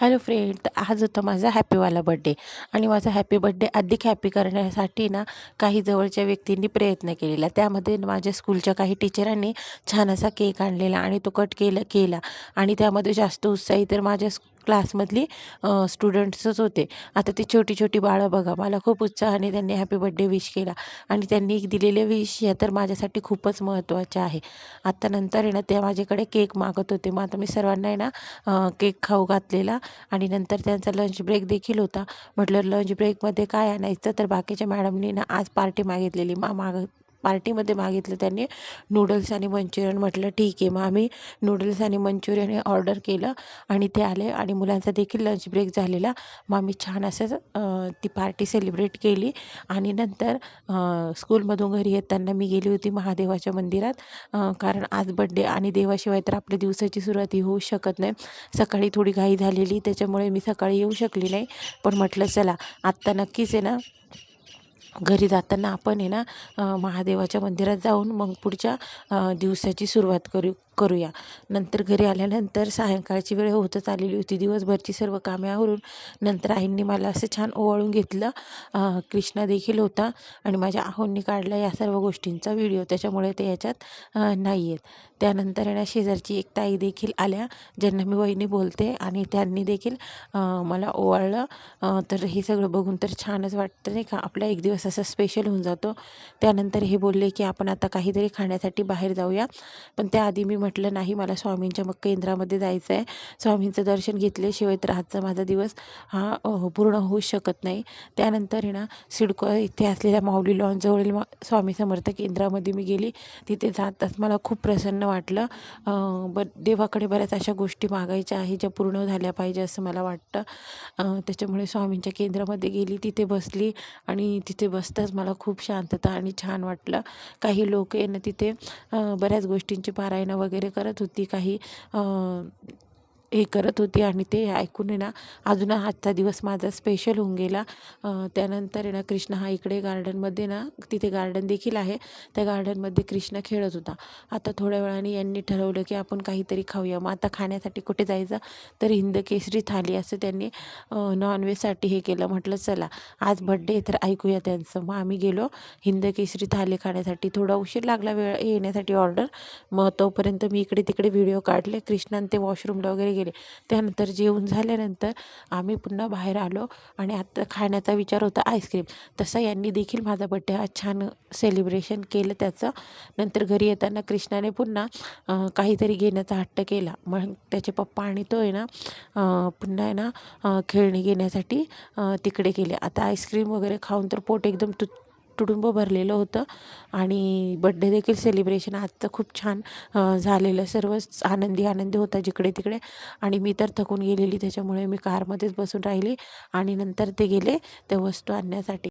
Hello friend तर आज होता माझा हॅपीवाला बड्डे आणि माझा हॅपी बड्डे अधिक हॅपी करण्यासाठी ना काही जवळच्या व्यक्तींनी प्रयत्न केलेला. त्यामध्ये माझ्या स्कूलच्या काही टीचरांनी छान असा केक आणलेला आणि तो कट केला केला. आणि त्यामध्ये जास्त उत्साही तर माझ्या क्लासमधली स्टुडंट्सच होते. आता ती छोटी छोटी बाळं बघा मला खूप उत्साहाने त्यांनी हॅपी बड्डे विश केला. आणि त्यांनी दिलेले विश या तर माझ्यासाठी खूपच महत्त्वाच्या आहे. आता नंतर आहे ना ते माझ्याकडे केक मागत होते. मग आता मी सर्वांना आहे ना केक खाऊ घातलेला. आणि नंतर त्यांचा लंच ब्रेक देखील होता. म्हटलं लंच ब्रेकमध्ये काय आणायचं? तर बाकीच्या मॅडमनी ना आज पार्टी मागितलेली. मा माग पार्टीमध्ये मागितलं त्यांनी. नूडल्स आणि मंचुरियन म्हटलं ठीक आहे मग आम्ही नूडल्स आणि मंचुरियन हे ऑर्डर केलं आणि ते आले आणि मुलांचा देखील लंच ब्रेक झालेला. मग आम्ही छान असं ती पार्टी सेलिब्रेट केली आणि नंतर स्कूलमधून घरी येताना मी गेली होती महादेवाच्या मंदिरात. कारण आज बड्डे आणि देवाशिवाय तर आपल्या दिवसाची सुरुवात ही होऊ शकत नाही. सकाळी थोडी घाई झालेली त्याच्यामुळे मी सकाळी येऊ शकली नाही. पण म्हटलं चला आत्ता नक्कीच आहे ना घरी जाताना आपण आहे ना महादेवाच्या मंदिरात जाऊन मग पुढच्या दिवसाची सुरुवात करू. करूया. नंतर घरी आल्यानंतर सायंकाळची वेळ होतच आलेली होती. दिवसभरची सर्व कामे आवरून नंतर आईंनी मला असं छान ओवाळून घेतलं. कृष्णा देखील होता आणि माझ्या आहोंनी काढला या सर्व गोष्टींचा व्हिडिओ. त्याच्यामुळे ते याच्यात नाही आहेत त्यानंतर येण्या शेजारची एक ताई देखील आल्या ज्यांना मी वहिनी बोलते आणि त्यांनी देखील मला ओवाळलं. तर हे सगळं बघून तर छानच वाटतं नाही का? आपला एक दिवस असा स्पेशल होऊन जातो. त्यानंतर हे बोलले की आपण आता काहीतरी खाण्यासाठी बाहेर जाऊया. पण त्याआधी मी म्हटलं नाही मला स्वामींच्या मग केंद्रामध्ये जायचं आहे स्वामींचं दर्शन घेतल्याशिवाय तर आजचा माझा दिवस हा पूर्ण होऊ शकत नाही. त्यानंतर आहे ना सिडको इथे असलेल्या माऊली लॉनजवळील स्वामी समर्थ केंद्रामध्ये मी गेली. तिथे जाताच मला खूप प्रसन्न वाटलं. ब देवाकडे बऱ्याच अशा गोष्टी मागायच्या आहे ज्या पूर्ण झाल्या पाहिजे असं मला वाटतं. त्याच्यामुळे स्वामींच्या केंद्रामध्ये गेली तिथे बसली आणि तिथे बसताच मला खूप शांतता आणि छान वाटलं. काही लोक आहे ना तिथे बऱ्याच गोष्टींची पारायणं वगैरे वगैरे करत होती काही हे करत होती आणि ते ऐकून आहे ना अजून आजचा दिवस माझा स्पेशल होऊन गेला. त्यानंतर आहे ना कृष्ण हा इकडे गार्डनमध्ये ना तिथे गार्डन देखील आहे. त्या गार्डनमध्ये कृष्ण खेळत होता. आता थोड्या वेळाने यांनी ठरवलं की आपण काहीतरी खाऊया. मग आता खाण्यासाठी कुठे जायचं? तर हिंद केसरी थाली असं त्यांनी नॉनव्हेजसाठी हे केलं. म्हटलं चला आज बड्डे तर ऐकूया त्यांचं. मग आम्ही गेलो. हिंद केसरी थाली खाण्यासाठी थोडा उशीर लागला वेळ येण्यासाठी ऑर्डर मग तोपर्यंत मी इकडे तिकडे व्हिडिओ काढले. कृष्णान ते वॉशरूमला वगैरे गेले. त्यानंतर जेवण झाल्यानंतर आम्ही पुन्हा बाहेर आलो आणि आत्ता खाण्याचा विचार होता आईस्क्रीम तसा यांनी देखील माझा बड्डे हा छान सेलिब्रेशन केलं त्याचं. नंतर घरी येताना कृष्णाने पुन्हा काहीतरी घेण्याचा हट्ट केला. मग त्याचे पप्पा आणि तो आहे ना पुन्हा आहे ना खेळणी घेण्यासाठी तिकडे गेले. आता आईस्क्रीम वगैरे खाऊन तर पोट एकदम तु तुडुंब भरलेलं होतं. आणि बड्डे देखील सेलिब्रेशन आजचं खूप छान झालेलं. सर्वच आनंदी आनंदी होता जिकडे तिकडे. आणि मी तर थकून गेलेली. त्याच्यामुळे मी कारमध्येच बसून राहिली. आणि नंतर ते गेले. त्या वस्तू आणण्यासाठी.